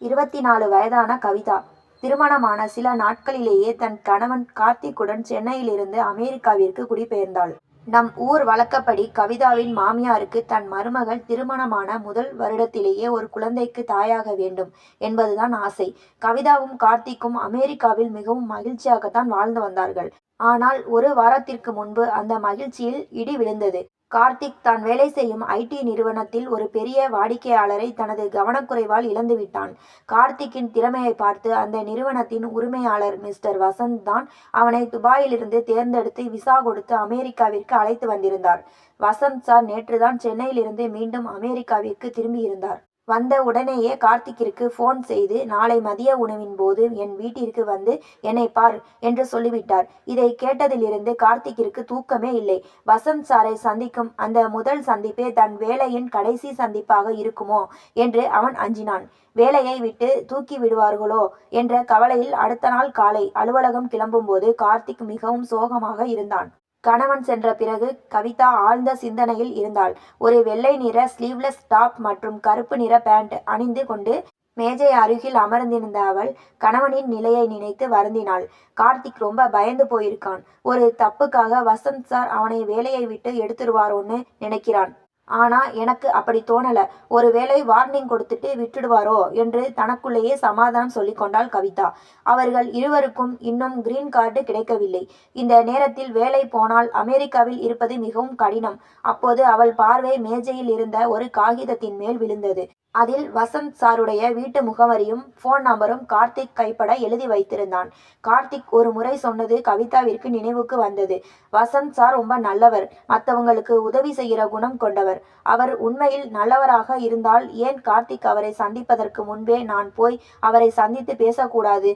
இருபத்தி நாலு வயதான கவிதா. திருமணமான சில நாட்களிலேயே தன் கணவன் கார்த்திக்குடன் சென்னையிலிருந்து அமெரிக்காவிற்கு குடிபெயர்ந்தாள். நம் ஊர் வழக்கப்படி கவிதாவின் மாமியாருக்கு தன் மருமகள் திருமணமான முதல் வருடத்திலேயே ஒரு குழந்தைக்கு தாயாக வேண்டும் என்பதுதான் ஆசை. கவிதாவும் கார்த்திக்கும் அமெரிக்காவில் மிகவும் மகிழ்ச்சியாகத்தான் வாழ்ந்து வந்தார்கள். ஆனால் ஒரு வாரத்திற்கு முன்பு அந்த மகிழ்ச்சியில் இடி விழுந்தது. கார்த்திக் தான் வேலை செய்யும் ஐடி நிறுவனத்தில் ஒரு பெரிய வாடிக்கையாளரை தனது கவனக்குறைவால் இழந்துவிட்டான் கார்த்திக்கின் திறமையை பார்த்து அந்த நிறுவனத்தின் உரிமையாளர் மிஸ்டர் வசந்த் தான் அவனை துபாயிலிருந்து தேர்ந்தெடுத்து விசா கொடுத்து அமெரிக்காவிற்கு அழைத்து வந்திருந்தார். வசந்த் சார் நேற்றுதான் சென்னையிலிருந்து மீண்டும் அமெரிக்காவிற்கு திரும்பியிருந்தார். வந்த உடனேயே கார்த்திக்கிற்கு ஃபோன் செய்து நாளை மதிய உணவின் போது என் வீட்டிற்கு வந்து என்னை பார் என்று சொல்லிவிட்டார். இதை கேட்டதிலிருந்து கார்த்திக்கிற்கு தூக்கமே இல்லை. வசந்த் சாரை சந்திக்கும் அந்த முதல் சந்திப்பே தன் வேலையின் கடைசி சந்திப்பாக இருக்குமோ என்று அவன் அஞ்சினான். வேலையை விட்டு தூக்கி விடுவார்களோ என்ற கவலையில் அடுத்த நாள் காலை அலுவலகம் கிளம்பும்போது கார்த்திக் மிகவும் சோகமாக இருந்தான். கணவன் சென்ற பிறகு கவிதா ஆழ்ந்த சிந்தனையில் இருந்தாள். ஒரு வெள்ளை நிற ஸ்லீவ்லெஸ் டாப் மற்றும் கருப்பு நிற பேண்ட் அணிந்து கொண்டு மேஜை அருகில் அமர்ந்திருந்த அவள் கணவனின் நிலையை நினைத்து வருந்தினாள். கார்த்திக் ரொம்ப பயந்து போயிருக்கான். ஒரு தப்புக்காக வசந்த் சார் அவனை வேலையை விட்டு எடுத்துருவாரோன்னு நினைக்கிறான். ஆனா எனக்கு அப்படி தோணல. ஒருவேளை வார்னிங் கொடுத்துட்டு விட்டுடுவாரோ என்று தனக்குள்ளேயே சமாதானம் சொல்லிக்கொண்டாள் கவிதா. அவர்கள் இருவருக்கும் இன்னும் கிரீன் கார்டு கிடைக்கவில்லை. இந்த நேரத்தில் வேலை போனால் அமெரிக்காவில் இருப்பது மிகவும் கடினம். அப்போது அவள் பார்வை மேஜையில் இருந்த ஒரு காகிதத்தின் மேல் விழுந்தது. அதில் வசந்த் சாருடைய வீட்டு முகவரியும் ஃபோன் நம்பரும் கார்த்திக் கைப்பட எழுதி வைத்திருந்தான். கார்த்திக் ஒரு முறை சொன்னது கவிதாவிற்கு நினைவுக்கு வந்தது. வசந்த் சார் ரொம்ப நல்லவர். மற்றவங்களுக்கு உதவி செய்கிற குணம் கொண்டவர். அவர். உண்மையில் நல்லவராக இருந்தால் ஏன் கார்த்திக் அவரை சந்திப்பதற்கு முன்பே நான் போய் அவரை சந்தித்து பேசக்கூடாது?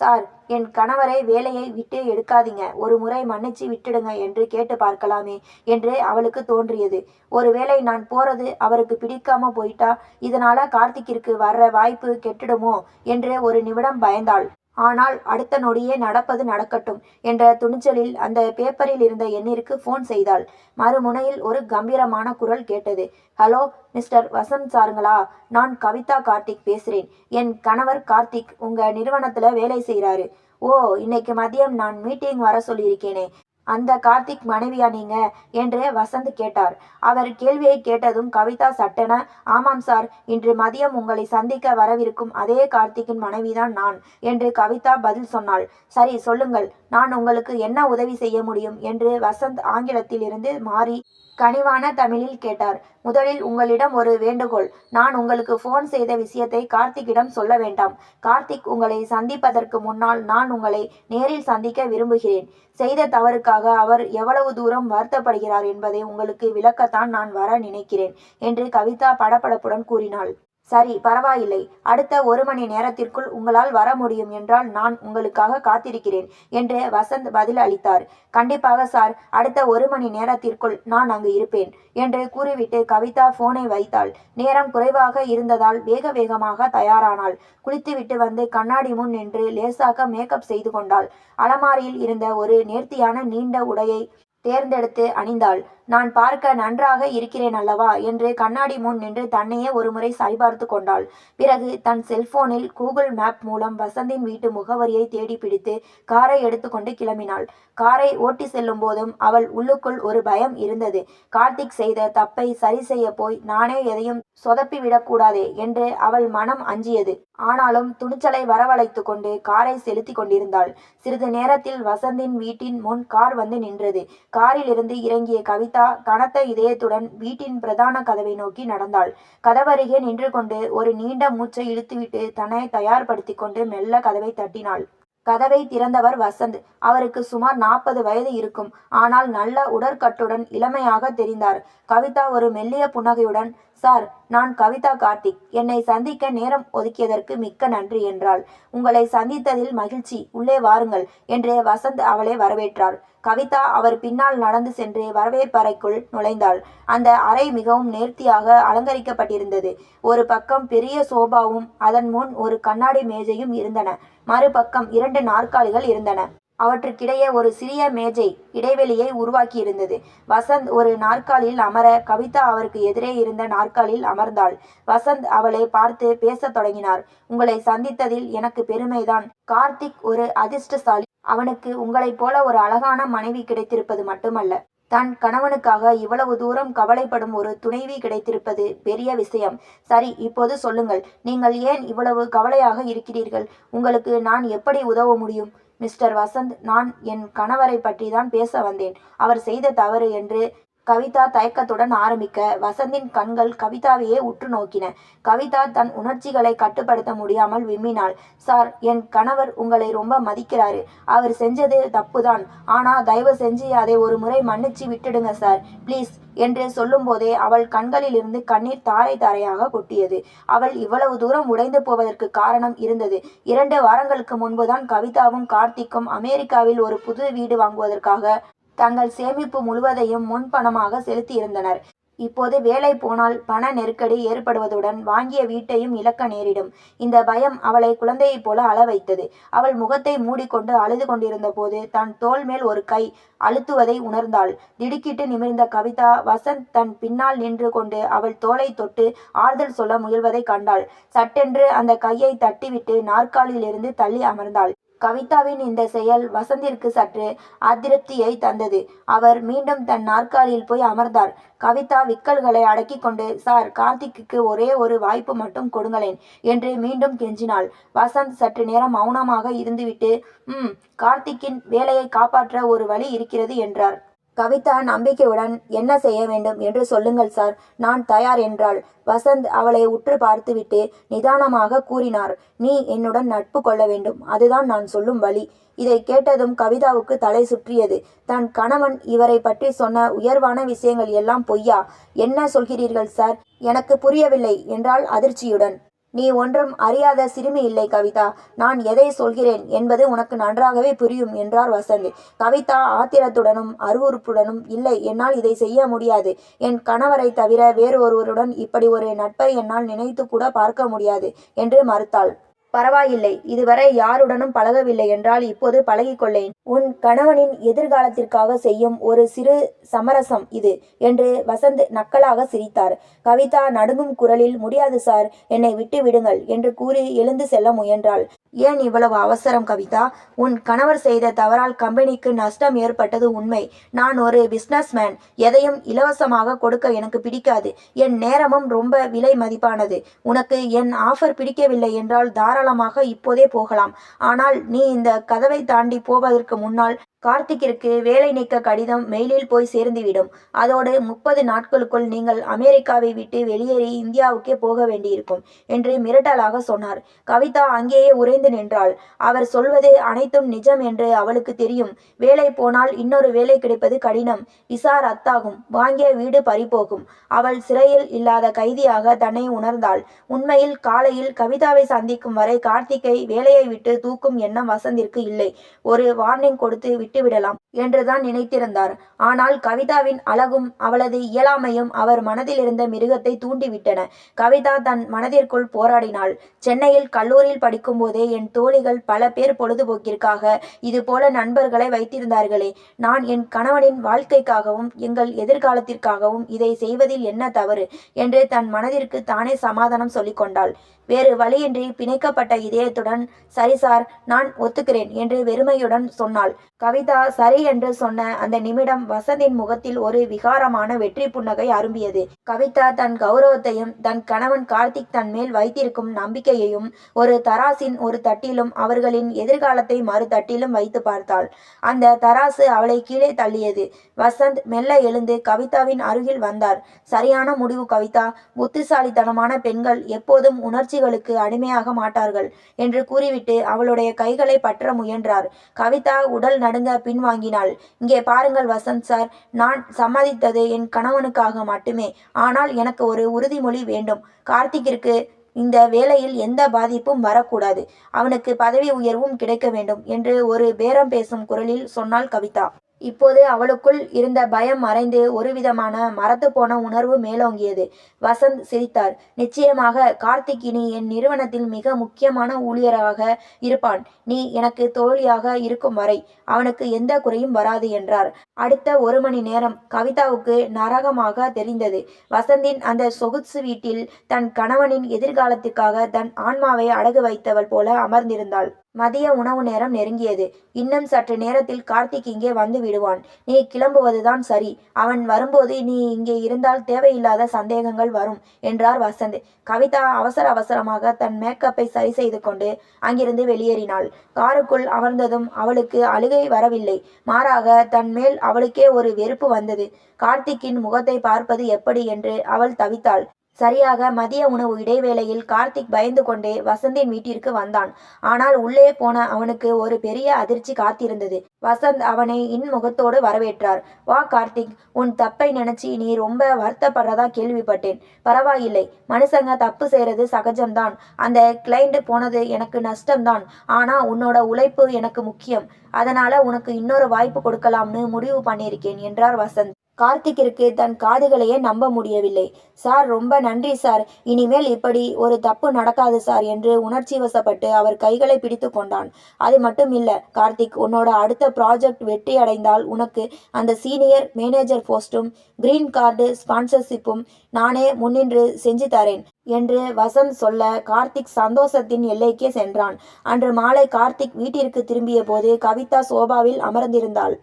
சார் என் கணவரை வேலையை விட்டு எடுக்காதீங்க. ஒரு முறை மன்னிச்சு விட்டுடுங்க என்று கேட்டு பார்க்கலாமே என்று அவளுக்கு தோன்றியது. ஒருவேளை நான் போறது அவருக்கு பிடிக்காம போயிட்டா இதனால கார்த்திக்கிற்கு வர்ற வாய்ப்பு கெட்டுடுமோ என்று ஒரு நிமிடம் பயந்தாள். ஆனால் அடுத்த நொடியே நடப்பது நடக்கட்டும் என்ற துணிச்சலில் அந்த பேப்பரில் இருந்த எண்ணிற்கு ஃபோன் செய்தாள். மறுமுனையில் ஒரு கம்பீரமான குரல் கேட்டது. ஹலோ மிஸ்டர் வசந்த் சாருங்களா? நான் கவிதா கார்த்திக் பேசுகிறேன் என் கணவர் கார்த்திக் உங்கள் நிறுவனத்தில் வேலை செய்கிறாரு ஓ இன்னைக்கு மதியம் நான் மீட்டிங் வர சொல்லியிருக்கேனே. அந்த கார்த்திக் மனைவியா நீங்க? என்று வசந்த் கேட்டார். அவர் கேள்வியை கேட்டதும் கவிதா சட்டென ஆமாம் சார் இன்று மதியம் உங்களை சந்திக்க வரவிருக்கும் அதே கார்த்திக்கின் மனைவிதான் நான் என்று கவிதா பதில் சொன்னாள். சரி சொல்லுங்கள் நான் உங்களுக்கு என்ன உதவி செய்ய முடியும்? என்று வசந்த் ஆங்கிலத்தில் இருந்து மாறி கனிவான தமிழில் கேட்டார். முதலில் உங்களிடம் ஒரு வேண்டுகோள். நான் உங்களுக்கு ஃபோன் செய்த விஷயத்தை கார்த்திக்கிடம் சொல்ல வேண்டாம். கார்த்திக் உங்களை சந்திப்பதற்கு முன்னால் நான் உங்களை நேரில் சந்திக்க விரும்புகிறேன். செய்த தவறுக்காக அவர் எவ்வளவு தூரம் வருத்தப்படுகிறார் என்பதை உங்களுக்கு விளக்கத்தான் நான் வர நினைக்கிறேன் என்று கவிதா படபடப்புடன் கூறினாள். சரி பரவாயில்லை. அடுத்த ஒரு மணி நேரத்திற்குள் உங்களால் வர முடியும் என்றால் நான் உங்களுக்காக காத்திருக்கிறேன் என்று வசந்த் பதில் அளித்தார் கண்டிப்பாக சார் அடுத்த ஒரு மணி நேரத்திற்குள் நான் அங்கு இருப்பேன் என்று கூறிவிட்டு கவிதா போனை வைத்தாள். நேரம் குறைவாக இருந்ததால் வேக வேகமாக தயாரானாள். குளித்துவிட்டு வந்து கண்ணாடி முன் நின்று லேசாக மேக்கப் செய்து கொண்டாள். அலமாரியில் இருந்த ஒரு நேர்த்தியான நீண்ட உடையை தேர்ந்தெடுத்து அணிந்தாள். நான் பார்க்க நன்றாக இருக்கிறேன் அல்லவா? என்று கண்ணாடி முன் நின்று தன்னையே ஒருமுறை சரிபார்த்து கொண்டாள். பிறகு தன் செல்போனில் கூகுள் மேப் மூலம் வசந்தின் வீட்டு முகவரியை தேடி பிடித்து காரை எடுத்துக்கொண்டு கிளம்பினாள். காரை ஓட்டி செல்லும் போதும் அவள் உள்ளுக்குள் ஒரு பயம் இருந்தது. கார்த்திக் செய்த தப்பை சரி செய்ய போய் நானே எதையும் சொதப்பி விடக்கூடாதே என்று அவள் மனம் அஞ்சியது. ஆனாலும் துணிச்சலை வரவழைத்து கொண்டு காரை செலுத்தி கொண்டிருந்தாள். சிறிது நேரத்தில் வசந்தின் வீட்டின் முன் கார் வந்து நின்றது. காரில் இருந்து இறங்கிய கவிதா கனத்த இதயத்துடன் வீட்டின் பிரதான கதவை நோக்கி நடந்தாள். கதவருகே நின்று கொண்டு ஒரு நீண்ட மூச்சை இழுத்துவிட்டு தன்னை தயார்படுத்தி கொண்டு மெல்ல கதவை தட்டினாள். கதவை திறந்தவர் வசந்த். அவருக்கு சுமார் நாற்பது வயது இருக்கும். ஆனால் நல்ல உடற்கட்டுடன் இளமையாக தெரிந்தார். கவிதா ஒரு மெல்லிய புன்னகையுடன் சார் நான் கவிதா கார்த்திக். என்னை சந்திக்க நேரம் ஒதுக்கியதற்கு மிக்க நன்றி என்றாள். உங்களை சந்தித்ததில் மகிழ்ச்சி. உள்ளே வாருங்கள் என்று வசந்த் அவளை வரவேற்றார். கவிதா அவர் பின்னால் நடந்து சென்று வரவேற்பறைக்குள் நுழைந்தாள். அந்த அறை மிகவும் நேர்த்தியாக அலங்கரிக்கப்பட்டிருந்தது. ஒரு பக்கம் பெரிய சோபாவும் அதன் முன் ஒரு கண்ணாடி மேஜையும் இருந்தன. மறுபக்கம் இரண்டு நாற்காலிகள் இருந்தன. அவற்றுக்கிடையே ஒரு சிறிய மேஜை இடைவெளியை உருவாக்கியிருந்தது. வசந்த் ஒரு நாற்காலியில் அமர கவிதா அவருக்கு எதிரே இருந்த நாற்காலியில் அமர்ந்தாள். வசந்த் அவளை பார்த்து பேசத் தொடங்கினார். உங்களை சந்தித்ததில் எனக்கு பெருமைதான். கார்த்திக் ஒரு அதிர்ஷ்டசாலி. அவனுக்கு உங்களைப் போல ஒரு அழகான மனைவி கிடைத்திருப்பது மட்டுமல்ல. தன் கணவனுக்காக இவ்வளவு தூரம் கவலைப்படும் ஒரு துணைவி கிடைத்திருப்பது பெரிய விஷயம். சரி இப்போது சொல்லுங்கள். நீங்கள் ஏன் இவ்வளவு கவலையாக இருக்கிறீர்கள்? உங்களுக்கு நான் எப்படி உதவ முடியும்? மிஸ்டர் வசந்த் நான் என் கணவரை பற்றி தான் பேச வந்தேன். அவர் செய்த தவறு என்று கவிதா தயக்கத்துடன் ஆரம்பிக்க. வசந்தின் கண்கள் கவிதாவையே உற்று நோக்கின. கவிதா தன் உணர்ச்சிகளை கட்டுப்படுத்த முடியாமல் விம்மினாள். சார் என் கணவர் உங்களை ரொம்ப மதிக்கிறாரு. அவர் செஞ்சது தப்புதான். ஆனா தயவு செஞ்சு அதை ஒரு முறை மன்னிச்சு விட்டுடுங்க சார். ப்ளீஸ் என்று சொல்லும்போதே அவள் கண்களிலிருந்து கண்ணீர் தாரை தாரையாக கொட்டியது. அவள் இவ்வளவு தூரம் உடைந்து போவதற்கு காரணம் இருந்தது. இரண்டு வாரங்களுக்கு முன்புதான் கவிதாவும் கார்த்திக்கும் அமெரிக்காவில் ஒரு புது வீடு வாங்குவதற்காக தங்கள் சேமிப்பு முழுவதையும் முன்பணமாக செலுத்தியிருந்தனர். இப்போது வேலை போனால் பண நெருக்கடி ஏற்படுவதுடன் வாங்கிய வீட்டையும் இழக்க நேரிடும். இந்த பயம் அவளை குழந்தையைப் போல அளவைத்தது. அவள் முகத்தை மூடிக்கொண்டு அழுது கொண்டிருந்த போது தன் தோல் மேல் ஒரு கை அழுத்துவதை உணர்ந்தாள். திடுக்கிட்டு நிமிர்ந்த கவிதா வசந்த் தன் பின்னால் நின்று கொண்டு அவள் தோலை தொட்டு ஆறுதல் சொல்ல முயல்வதை கண்டாள். சட்டென்று அந்த கையை தட்டிவிட்டு நாற்காலியிலிருந்து தள்ளி அமர்ந்தாள். கவிதாவின் இந்த செயல் வசந்திற்கு சற்று அதிருப்தியை தந்தது. அவர் மீண்டும் தன் நாற்காலியில் போய் அமர்ந்தார். கவிதா விக்கல்களை அடக்கி கொண்டு சார் கார்த்திக்கு ஒரே ஒரு வாய்ப்பு மட்டும் கொடுங்களேன் என்று மீண்டும் கெஞ்சினாள். வசந்த் சற்று நேரம் மௌனமாக இருந்துவிட்டு ம் கார்த்திக்கின் வேலையை காப்பாற்ற ஒரு வழி இருக்கிறது என்றார். கவிதா நம்பிக்கையுடன் என்ன செய்ய வேண்டும் என்று சொல்லுங்கள் சார். நான் தயார் என்றாள். வசந்த் அவளை உற்று பார்த்துவிட்டு நிதானமாக கூறினார். நீ என்னுடன் நட்பு கொள்ள வேண்டும். அதுதான் நான் சொல்லும் வழி. இதை கேட்டதும் கவிதாவுக்கு தலை சுற்றியது. தன் கணவன் இவரை பற்றி சொன்ன உயர்வான விஷயங்கள் எல்லாம் பொய்யா? என்ன சொல்கிறீர்கள் சார்? எனக்கு புரியவில்லை என்றால் அதிர்ச்சியுடன். நீ ஒன்றும் அறியாத சிறுமி இல்லை கவிதா. நான் எதை சொல்கிறேன் என்பது உனக்கு நன்றாகவே புரியும் என்றார் வசந்த். கவிதா ஆத்திரத்துடனும் அருவறுப்புடனும் இல்லை என்னால் இதை செய்ய முடியாது. என் கணவரை தவிர வேறு ஒருவருடன் இப்படி ஒரு நட்பை என்னால் நினைத்து கூட பார்க்க முடியாது என்று மறுத்தாள். பரவாயில்லை இதுவரை யாருடனும் பழகவில்லை என்றால் இப்போது பழகிக்கொள்ளேன். உன் கணவனின் எதிர்காலத்திற்காக செய்யும் ஒரு சிறு சமரசம் இது என்று வசந்த் நக்கலாக சிரித்தார். கவிதா நடுங்கும் குரலில் முடியாது சார் என்னை விட்டு விடுங்கள் என்று கூறி எழுந்து செல்ல முயன்றாள். ஏன் இவ்வளவு அவசரம் கவிதா? உன் கணவர் செய்த தவறால் கம்பெனிக்கு நஷ்டம் ஏற்பட்டது உண்மை. நான் ஒரு பிஸ்னஸ்மேன் எதையும் இலவசமாக கொடுக்க எனக்கு பிடிக்காது. என் நேரமும் ரொம்ப விலை மதிப்பானது. உனக்கு என் ஆஃபர் பிடிக்கவில்லை என்றால் தாராளமாக இப்போதே போகலாம். ஆனால் நீ இந்த கதவை தாண்டி போவதற்கு முன்னால் கார்த்திக்கிற்கு வேலை நீக்க கடிதம் மெயிலில் போய் சேர்ந்துவிடும். அதோடு முப்பது நாட்களுக்குள் நீங்கள் அமெரிக்காவை விட்டு வெளியேறி இந்தியாவுக்கே போக வேண்டியிருக்கும் என்று மிரட்டலாக சொன்னார். கவிதா அங்கேயே உறைந்து நின்றாள். அவர் சொல்வது அனைத்தும் நிஜம் என்று அவளுக்கு தெரியும். வேலை போனால் இன்னொரு வேலை கிடைப்பது கடினம். விசா ரத்தாகும். வாங்கிய வீடு பறிபோகும். அவள் சிறையில் இல்லாத கைதியாக தன்னை உணர்ந்தாள். உண்மையில் காலையில் கவிதாவை சந்திக்கும் வரை கார்த்திக்கை வேலையை விட்டு தூக்கும் எண்ணம் வசந்திற்கு இல்லை. ஒரு வார்னிங் கொடுத்து விட்டுவிடலாம் என்றுதான் நினைத்திருந்தார். ஆனால் கவிதாவின் அழகும் அவளது இயலாமையும் அவர் மனதில் இருந்த மிருகத்தை தூண்டிவிட்டன. கவிதா தன் மனதிற்குள் போராடினாள். சென்னையில் கல்லூரியில் படிக்கும்போதே என் தோழிகள் பல பேர் பொழுதுபோக்கிற்காக இது போல நண்பர்களை வைத்திருந்தார்களே. நான் என் கணவனின் வாழ்க்கைக்காகவும் எங்கள் எதிர்காலத்திற்காகவும் இதை செய்வதில் என்ன தவறு? என்று தன் மனதிற்கு தானே சமாதானம் சொல்லிக்கொண்டாள். வேறு வழியின்றி பிணைக்கப்பட்ட இதயத்துடன் சரி சார் நான் ஒத்துக்கிறேன் என்று வெறுமையுடன் சொன்னாள். கவிதா சரி என்று சொன்ன அந்த நிமிடம் வசந்தின் முகத்தில் ஒரு விகாரமான வெற்றி புன்னகை அரும்பியது. கவிதா தன் கௌரவத்தையும் தன் கணவன் கார்த்திக் தன் மேல் வைத்திருக்கும் நம்பிக்கையையும் ஒரு தராசின் ஒரு தட்டிலும் அவர்களின் எதிர்காலத்தை மறு தட்டிலும் வைத்து பார்த்தாள். அந்த தராசு அவளை கீழே தள்ளியது. வசந்த் மெல்ல எழுந்து கவிதாவின் அருகில் வந்தார். சரியான முடிவு கவிதா. புத்திசாலித்தனமான பெண்கள் எப்போதும் உணர்ச்சி உணர்ச்சிகளுக்கு அடிமையாக மாட்டார்கள் என்று கூறிவிட்டு அவளுடைய கைகளை பற்ற முயன்றார். கவிதா உடல் நடுங்க பின்வாங்கினாள். இங்கே பாருங்கள் வசந்த் சார் நான் சம்மதித்தது என் கணவனுக்காக மட்டுமே. ஆனால் எனக்கு ஒரு உறுதிமொழி வேண்டும். கார்த்திக்கிற்கு இந்த வேலையில் எந்த பாதிப்பும் வரக்கூடாது. அவனுக்கு பதவி உயர்வும் கிடைக்க வேண்டும் என்று ஒரு பேரம் பேசும் குரலில் சொன்னாள் கவிதா. இப்போது அவளுக்குள் இருந்த பயம் மறைந்து ஒருவிதமான மரத்து போன உணர்வு மேலோங்கியது. வசந்த் சிரித்தார். நிச்சயமாக கார்த்திக் இனி என் நிறுவனத்தில் மிக முக்கியமான ஊழியராக இருப்பான். நீ எனக்கு தோழியாக இருக்கும் வரை அவனுக்கு எந்த குறையும் வராது என்றார். அடுத்த ஒரு மணி நேரம் கவிதாவுக்கு நரகமாக தெரிந்தது. வசந்தின் அந்த சொகுசு வீட்டில் தன் கணவனின் எதிர்காலத்துக்காக தன் ஆன்மாவை அடகு வைத்தவள் போல அமர்ந்திருந்தாள். மதிய உணவு நேரம் நெருங்கியது. இன்னும் சற்று நேரத்தில் கார்த்திக் இங்கே வந்து விடுவான். நீ கிளம்புவதுதான் சரி. அவன் வரும்போது நீ இங்கே இருந்தால் தேவையில்லாத சந்தேகங்கள் வரும் என்றார் வசந்த். கவிதா அவசர அவசரமாக தன் மேக்கப்பை சரி செய்து கொண்டு அங்கிருந்து வெளியேறினாள். காருக்குள் அமர்ந்ததும் அவளுக்கு அழுகை வரவில்லை. மாறாக தன் மேல் அவளுக்கே ஒரு வெறுப்பு வந்தது. கார்த்திக்கின் முகத்தை பார்ப்பது எப்படி என்று அவள் தவித்தாள். சரியாக மதிய உணவு இடைவேளையில் கார்த்திக் பயந்து கொண்டே வசந்தின் வீட்டிற்கு வந்தான். ஆனால் உள்ளே போன அவனுக்கு ஒரு பெரிய அதிர்ச்சி காத்திருந்தது. வசந்த் அவனை இன்முகத்தோடு வரவேற்றார். வா கார்த்திக். உன் தப்பை நினைச்சி நீ ரொம்ப வருத்தப்படுறதா கேள்விப்பட்டேன். பரவாயில்லை. மனுஷங்க தப்பு செய்யறது சகஜம்தான். அந்த கிளைண்ட் போனது எனக்கு நஷ்டம்தான். ஆனா உன்னோட உழைப்பு எனக்கு முக்கியம். அதனால உனக்கு இன்னொரு வாய்ப்பு கொடுக்கலாம்னு முடிவு பண்ணியிருக்கேன் என்றார் வசந்த். கார்த்திக்கிற்கு தன் காதுகளையே நம்ப முடியவில்லை. சார் ரொம்ப நன்றி சார். இனிமேல் இப்படி ஒரு தப்பு நடக்காது சார் என்று உணர்ச்சி வசப்பட்டு அவர் கைகளை பிடித்து கொண்டான். அது மட்டும் இல்லை கார்த்திக் உன்னோட அடுத்த ப்ராஜெக்ட் வெற்றி அடைந்தால் உனக்கு அந்த சீனியர் மேனேஜர் போஸ்டும் கிரீன் கார்டு ஸ்பான்சர்ஷிப்பும் நானே முன்னின்று செஞ்சு தரேன் என்று வசந்த் சொல்ல கார்த்திக் சந்தோஷத்தின் எல்லைக்கே சென்றான். அன்று மாலை கார்த்திக் வீட்டிற்கு திரும்பிய போது கவிதா சோபாவில் அமர்ந்திருந்தாள்.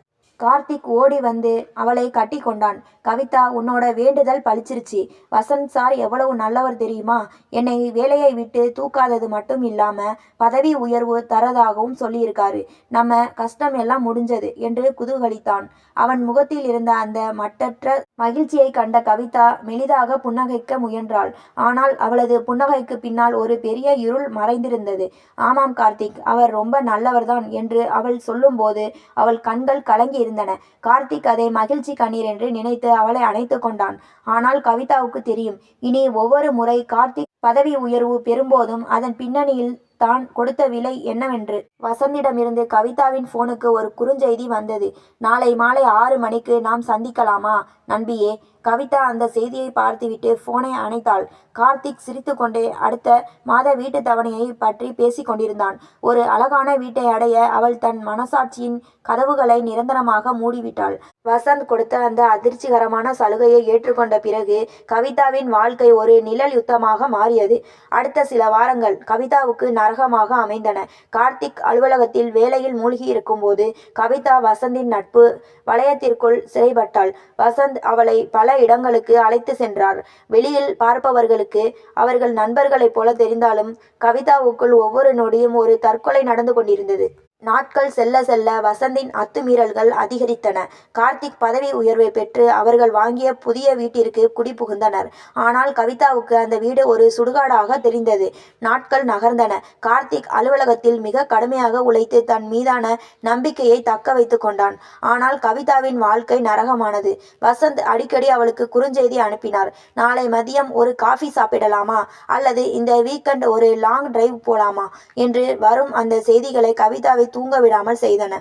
கார்த்திக் ஓடி வந்து அவளை கட்டி கொண்டான். கவிதா உன்னோட வேண்டுதல் பளிச்சிருச்சு வசந்த் சார் எவ்வளவு நல்லவர் தெரியுமா? என்னை வேலையை விட்டு தூக்காதது மட்டும் இல்லாம பதவி உயர்வு தரதாகவும் சொல்லியிருக்காரு. நம்ம கஷ்டம் எல்லாம் முடிஞ்சது என்று குதூகலித்தான். அவன் முகத்தில் இருந்த அந்த மட்டற்ற மகிழ்ச்சியை கண்ட கவிதா மெலிதாக புன்னகைக்க முயன்றாள். ஆனால் அவளது புன்னகைக்கு பின்னால் ஒரு பெரிய இருள் மறைந்திருந்தது. ஆமாம் கார்த்திக் அவர் ரொம்ப நல்லவர்தான் என்று அவள் சொல்லும்போது அவள் கண்கள் கலங்கி இருந்தன. கார்த்திக் அதை மகிழ்ச்சி கண்ணீர் என்று நினைத்து அவளை அணைத்து கொண்டான். ஆனால் கவிதாவுக்கு தெரியும் இனி ஒவ்வொரு முறை கார்த்திக் பதவி உயர்வு பெறும்போதும் அதன் பின்னணியில் தான் கொடுத்த விலை என்னவென்று. வசந்திடமிருந்து கவிதாவின் போனுக்கு ஒரு குறுஞ்செய்தி வந்தது. நாளை மாலை ஆறு மணிக்கு நாம் சந்திக்கலாமா? நண்பியே கவிதா அந்த செய்தியை பார்த்துவிட்டு போனை அணைத்தாள். கார்த்திக் சிரித்துக்கொண்டே அடுத்த மாத வீட்டு தவணையை பற்றி பேசிக் கொண்டிருந்தான். ஒரு அழகான வீட்டை அடைய அவள் தன் மனசாட்சியின் கதவுகளை நிரந்தரமாக மூடிவிட்டாள். வசந்த் கொடுத்த அந்த அதிர்ச்சிகரமான சலுகையை ஏற்றுக்கொண்ட பிறகு கவிதாவின் வாழ்க்கை ஒரு நிழல் யுத்தமாக மாறியது. அடுத்த சில வாரங்கள் கவிதாவுக்கு நரகமாக அமைந்தன. கார்த்திக் அலுவலகத்தில் வேலையில் மூழ்கி இருக்கும்போது கவிதா வசந்தின் நட்பு வளையத்திற்குள் சிறைப்பட்டாள் வசந்த் அவளை பல இடங்களுக்கு அழைத்து சென்றார். வெளியில் பார்ப்பவர்களுக்கு அவர்கள் நண்பர்களைப் போல தெரிந்தாலும் கவிதாவுக்குள் ஒவ்வொரு நொடியும் ஒரு தற்கொலை நடந்து கொண்டிருந்தது. நாட்கள் செல்ல செல்ல வசந்தின் அத்துமீறல்கள் அதிகரித்தன. கார்த்திக் பதவி உயர்வை பெற்று அவர்கள் வாங்கிய புதிய வீட்டிற்கு குடிபுகுந்தனர் ஆனால் கவிதாவுக்கு அந்த வீடு ஒரு சுடுகாடாக தெரிந்தது. நாட்கள் நகர்ந்தன. கார்த்திக் அலுவலகத்தில் மிக கடுமையாக உழைத்து தன் மீதான நம்பிக்கையை தக்க வைத்து கொண்டான். ஆனால் கவிதாவின் வாழ்க்கை நரகமானது. வசந்த் அடிக்கடி அவளுக்கு குறுஞ்செய்தி அனுப்பினார். நாளை மதியம் ஒரு காஃபி சாப்பிடலாமா? அல்லது இந்த வீக்கெண்ட் ஒரு லாங் டிரைவ் போலாமா என்று வரும் அந்த செய்திகளை கவிதாவை தூங்க விடாமல் செய்தன.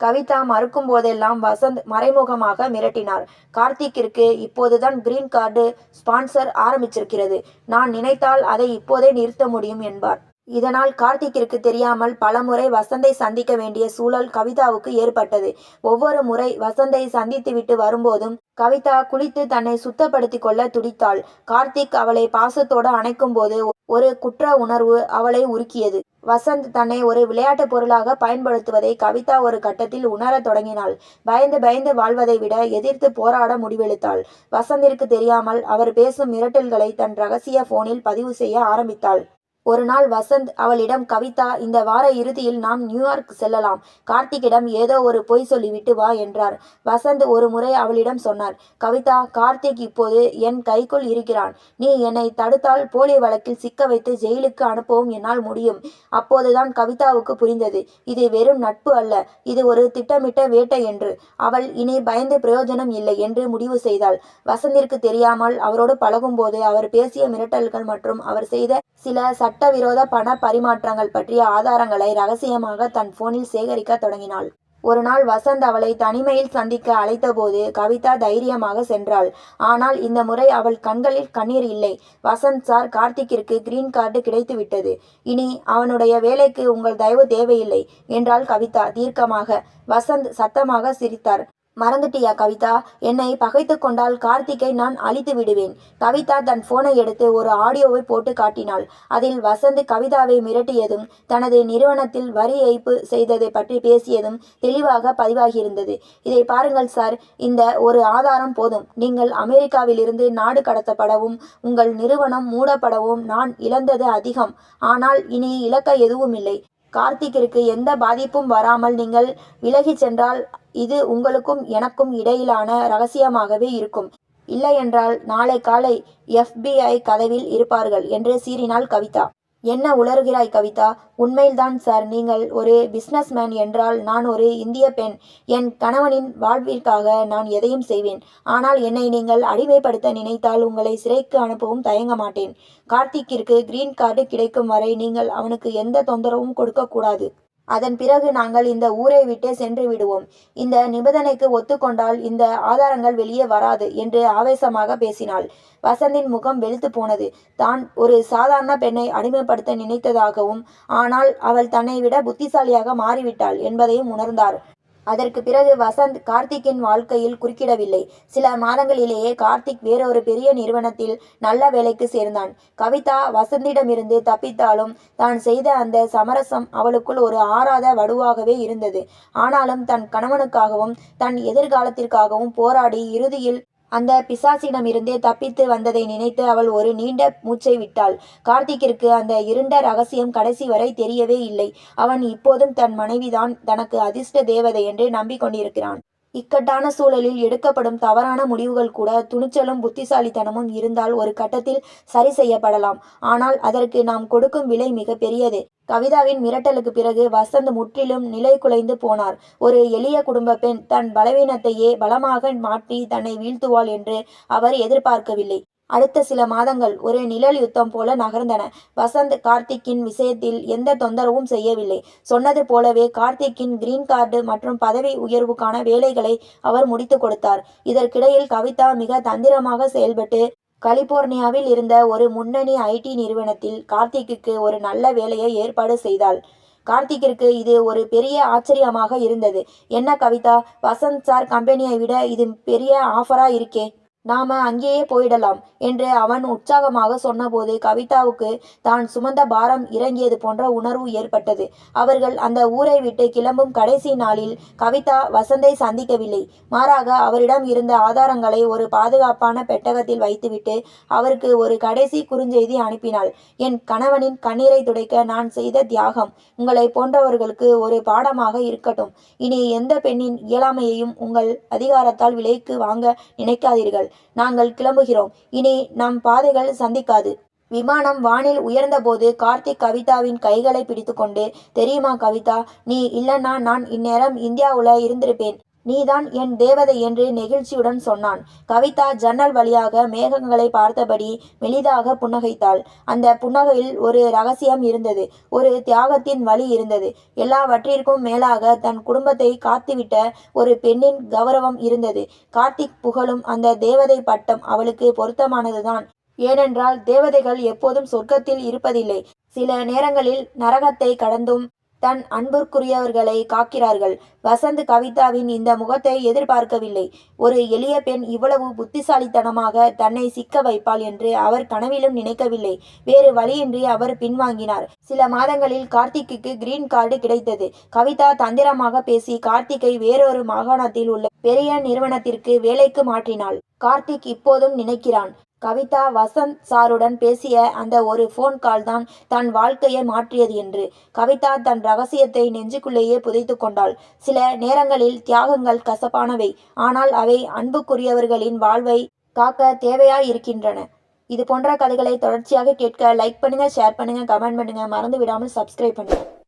கவிதா மறுக்கும் போதெல்லாம் வசந்த் மறைமுகமாக மிரட்டினார். கார்த்திக்கிற்கு இப்போதுதான் கிரீன் கார்டு ஸ்பான்சர் ஆரம்பிச்சிருக்கிறது. நான் நினைத்தால் அதை இப்போதே நிறுத்த முடியும் என்பார். இதனால் கார்த்திக்கிற்கு தெரியாமல் பலமுறை வசந்தை சந்திக்க வேண்டிய சூழல் கவிதாவுக்கு ஏற்பட்டது. ஒவ்வொரு முறை வசந்தை சந்தித்துவிட்டு வரும்போதும் கவிதா குளித்து தன்னை சுத்தப்படுத்தி கொள்ள துடித்தாள். கார்த்திக் அவளை பாசத்தோடு அணைக்கும் போது ஒரு குற்ற உணர்வு அவளை உருக்கியது. வசந்த் தன்னை ஒரு விளையாட்டு பொருளாக பயன்படுத்துவதை கவிதா ஒரு கட்டத்தில் உணரத் தொடங்கினாள். பயந்து பயந்து வாழ்வதை விட எதிர்த்து போராட முடிவெடுத்தாள். வசந்திற்கு தெரியாமல் அவர் பேசும் மிரட்டல்களை தன் ரகசிய போனில் பதிவு செய்ய ஆரம்பித்தாள். ஒரு நாள் வசந்த் அவளிடம் கவிதா இந்த வார இறுதியில் நாம் நியூயார்க் செல்லலாம். கார்த்திக்கிடம் ஏதோ ஒரு பொய் சொல்லிவிட்டு வா என்றார். வசந்த் ஒரு முறை அவளிடம் சொன்னார் கவிதா கார்த்திக் இப்போது என் கைக்குள் இருக்கிறான். நீ என்னை தடுத்தால் போலி வழக்கில் சிக்க வைத்து ஜெயிலுக்கு அனுப்பவும் என்னால் முடியும். அப்போதுதான் கவிதாவுக்கு புரிந்தது இது வெறும் நட்பு அல்ல இது ஒரு திட்டமிட்ட வேட்டை என்று. அவள் இனி பயந்து பிரயோஜனம் இல்லை என்று முடிவு செய்தாள். வசந்திற்கு தெரியாமல் அவரோடு பழகும்போது அவர் பேசிய மிரட்டல்கள் மற்றும் அவர் செய்த சில சட்ட சட்டவிரோத பண பரிமாற்றங்கள் பற்றிய ஆதாரங்களை ரகசியமாக தன் போனில் சேகரிக்க தொடங்கினாள். ஒரு நாள் வசந்த் அவளை தனிமையில் சந்திக்க அழைத்தபோது கவிதா தைரியமாக சென்றாள். ஆனால் இந்த முறை அவள் கண்களில் கண்ணீர் இல்லை. வசந்த் சார் கார்த்திக்கிற்கு கிரீன் கார்டு கிடைத்துவிட்டது. இனி அவனுடைய வேலைக்கு உங்கள் தயவு தேவையில்லை என்றாள் கவிதா தீர்க்கமாக. வசந்த் சத்தமாக சிரித்தார். மறந்துட்டியா கவிதா? என்னை பகைத்து கொண்டால் கார்த்திக்கை நான் அழித்து விடுவேன். கவிதா தன் போனை எடுத்து ஒரு ஆடியோவை போட்டு காட்டினாள். அதில் வசந்த் கவிதாவை மிரட்டியதும் தனது நிறுவனத்தில் வரி ஏய்ப்பு செய்ததை பற்றி பேசியதும் தெளிவாக பதிவாகியிருந்தது. இதை பாருங்கள் சார் இந்த ஒரு ஆதாரம் போதும். நீங்கள் அமெரிக்காவிலிருந்து நாடு கடத்தப்படவும் உங்கள் நிறுவனம் மூடப்படவும் நான் இழந்தது அதிகம். ஆனால் இனி இழக்க எதுவும் இல்லை கார்த்திக்கிற்கு எந்த பாதிப்பும் வராமல் நீங்கள் விலகிச் சென்றால் இது உங்களுக்கும் எனக்கும் இடையிலான ரகசியமாகவே இருக்கும். இல்லையென்றால் நாளை காலை எஃபிஐ கதவில் இருப்பார்கள் என்று சீறினாள் கவிதா. என்ன உளறுகிறாய் கவிதா? உண்மையில்தான் சார் நீங்கள் ஒரு பிஸ்னஸ்மேன் என்றால் நான் ஒரு இந்திய பெண். என் கணவனின் வாழ்விற்காக நான் எதையும் செய்வேன். ஆனால் என்னை நீங்கள் அடிமைப்படுத்த நினைத்தால் உங்களை சிறைக்கு அனுப்பவும் தயங்க மாட்டேன். கார்த்திக்கிற்கு கிரீன் கார்டு கிடைக்கும் வரை நீங்கள் அவனுக்கு எந்த தொந்தரவும் கொடுக்கக்கூடாது. அதன் பிறகு நாங்கள் இந்த ஊரை விட்டே சென்று விடுவோம். இந்த நிபந்தனைக்கு ஒத்துக்கொண்டால் இந்த ஆதாரங்கள் வெளியே வராது என்று ஆவேசமாக பேசினாள். வசந்தின் முகம் வெளுத்து போனது. தான் ஒரு சாதாரண பெண்ணை அடிமைப்படுத்த நினைத்ததாகவும் ஆனால் அவள் தன்னை விட புத்திசாலியாக மாறிவிட்டாள் என்பதையும் உணர்ந்தார். அதற்கு பிறகு வசந்த் கார்த்திக்கின் வாழ்க்கையில் குறுக்கிடவில்லை. சில மாதங்களிலேயே கார்த்திக் வேறொரு பெரிய நிறுவனத்தில் நல்ல வேலைக்கு சேர்ந்தான். கவிதா வசந்திடமிருந்து தப்பித்தாலும் தான் செய்த அந்த சமரசம் அவளுக்குள் ஒரு ஆறாத வடுவாகவே இருந்தது. ஆனாலும் தன் கணவனுக்காகவும் தன் எதிர்காலத்திற்காகவும் போராடி இறுதியில் அந்த பிசாசிடமிருந்தே தப்பித்து வந்ததை நினைத்து அவள் ஒரு நீண்ட மூச்சை விட்டாள். கார்த்திக்கிற்கு அந்த இருண்ட ரகசியம் கடைசி வரை தெரியவே இல்லை. அவன் இப்போதும் தன் மனைவிதான் தனக்கு அதிர்ஷ்ட தேவதை என்று நம்பிக்கொண்டிருக்கிறான். இக்கட்டான சூழலில் எடுக்கப்படும் தவறான முடிவுகள் கூட துணிச்சலும் புத்திசாலித்தனமும் இருந்தால் ஒரு கட்டத்தில் சரி செய்யப்படலாம். ஆனால் அதற்கு நாம் கொடுக்கும் விலை மிக பெரியது. கவிதாவின் மிரட்டலுக்கு பிறகு வசந்த் முற்றிலும் நிலை குலைந்து போனார். ஒரு எளிய குடும்ப பெண் தன் பலவீனத்தையே பலமாக மாற்றி தன்னை வீழ்த்துவாள் என்று அவர் எதிர்பார்க்கவில்லை. அடுத்த சில மாதங்கள் ஒரு நிழல் யுத்தம் போல நகர்ந்தன. வசந்த் கார்த்திக்கின் விஷயத்தில் எந்த தொந்தரவும் செய்யவில்லை. சொன்னது போலவே கார்த்திக்கின் கிரீன் கார்டு மற்றும் பதவி உயர்வுக்கான வேலைகளை அவர் முடித்து கொடுத்தார். இதற்கிடையில் கவிதா மிக தந்திரமாக செயல்பட்டு கலிபோர்னியாவில் இருந்த ஒரு முன்னணி ஐடி நிறுவனத்தில் கார்த்திக்கு ஒரு நல்ல வேலையை ஏற்பாடு செய்தாள். கார்த்திக்கிற்கு இது ஒரு பெரிய ஆச்சரியமாக இருந்தது. என்ன கவிதா வசந்த் சார் கம்பெனியை விட இது பெரிய ஆஃபரா இருக்கே. நாம அங்கேயே போயிடலாம் என்று அவன் உற்சாகமாக சொன்னபோது கவிதாவுக்கு தான் சுமந்த பாரம் இறங்கியது போன்ற உணர்வு ஏற்பட்டது. அவர்கள் அந்த ஊரை விட்டு கிளம்பும் கடைசி நாளில் கவிதா வசந்தை சந்திக்கவில்லை. மாறாக அவரிடம் இருந்த ஆதாரங்களை ஒரு பாதுகாப்பான பெட்டகத்தில் வைத்துவிட்டு அவருக்கு ஒரு கடைசி குறுஞ்செய்தி அனுப்பினாள். என் கணவனின் கண்ணீரை துடைக்க நான் செய்த தியாகம் உங்களை போன்றவர்களுக்கு ஒரு பாடமாக இருக்கட்டும். இனி எந்த பெண்ணின் இயலாமையையும் உங்கள் அதிகாரத்தால் விலைக்கு வாங்க நினைக்காதீர்கள். நாங்கள் கிளம்புகிறோம். இனி நம் பாதைகள் சந்திக்காது. விமானம் வானில் உயர்ந்தபோது கார்த்திக் கவிதாவின் கைகளை பிடித்துக்கொண்டு தெரியுமா கவிதா நீ இல்லைன்னா நான் இந்நேரம் இந்தியாவுல இருந்திருப்பேன். நீதான் என் தேவதை என்று நெகிழ்ச்சியுடன் சொன்னான். கவிதா ஜன்னல் வழியாக மேகங்களை பார்த்தபடி மெலிதாக புன்னகைத்தாள். அந்த புன்னகையில் ஒரு ரகசியம் இருந்தது. ஒரு தியாகத்தின் வழி இருந்தது. எல்லாவற்றிற்கும் மேலாக தன் குடும்பத்தை காத்துவிட்ட ஒரு பெண்ணின் கௌரவம் இருந்தது. கார்த்திக் புகழும் அந்த தேவதை பட்டம் அவளுக்கு பொருத்தமானதுதான். ஏனென்றால் தேவதைகள் எப்போதும் சொர்க்கத்தில் இருப்பதில்லை. சில நேரங்களில் நரகத்தை கடந்தும் தன் அன்பிற்குரியவர்களை காக்கிறார்கள். வசந்த் கவிதாவின் இந்த முகத்தை எதிர்பார்க்கவில்லை. ஒரு எளிய பெண் இவ்வளவு புத்திசாலித்தனமாக தன்னை சிக்க வைப்பாள் என்று அவர் கனவிலும் நினைக்கவில்லை. வேறு வழியின்றி அவர் பின்வாங்கினார். சில மாதங்களில் கார்த்திக்கு கிரீன் கார்டு கிடைத்தது. கவிதா தந்திரமாக பேசி கார்த்திகை வேறொரு மாகாணத்தில் உள்ள பெரிய நிறுவனத்திற்கு வேலைக்கு மாற்றினாள். கார்த்திக் இப்போதும் நினைக்கிறான். கவிதா வசந்த் சாருடன் பேசிய அந்த ஒரு ஃபோன் கால் தான் தன் வாழ்க்கையை மாற்றியது என்று. கவிதா தன் ரகசியத்தை நெஞ்சுக்குள்ளேயே புதைத்து கொண்டாள். சில நேரங்களில் தியாகங்கள் கசப்பானவை. ஆனால் அவை அன்புக்குரியவர்களின் வாழ்வை காக்க தேவையாய் இருக்கின்றன இது போன்ற கதைகளை தொடர்ச்சியாக கேட்க லைக் பண்ணுங்க ஷேர் பண்ணுங்க கமெண்ட் பண்ணுங்க. மறந்து விடாமல் சப்ஸ்கிரைப் பண்ணுங்க.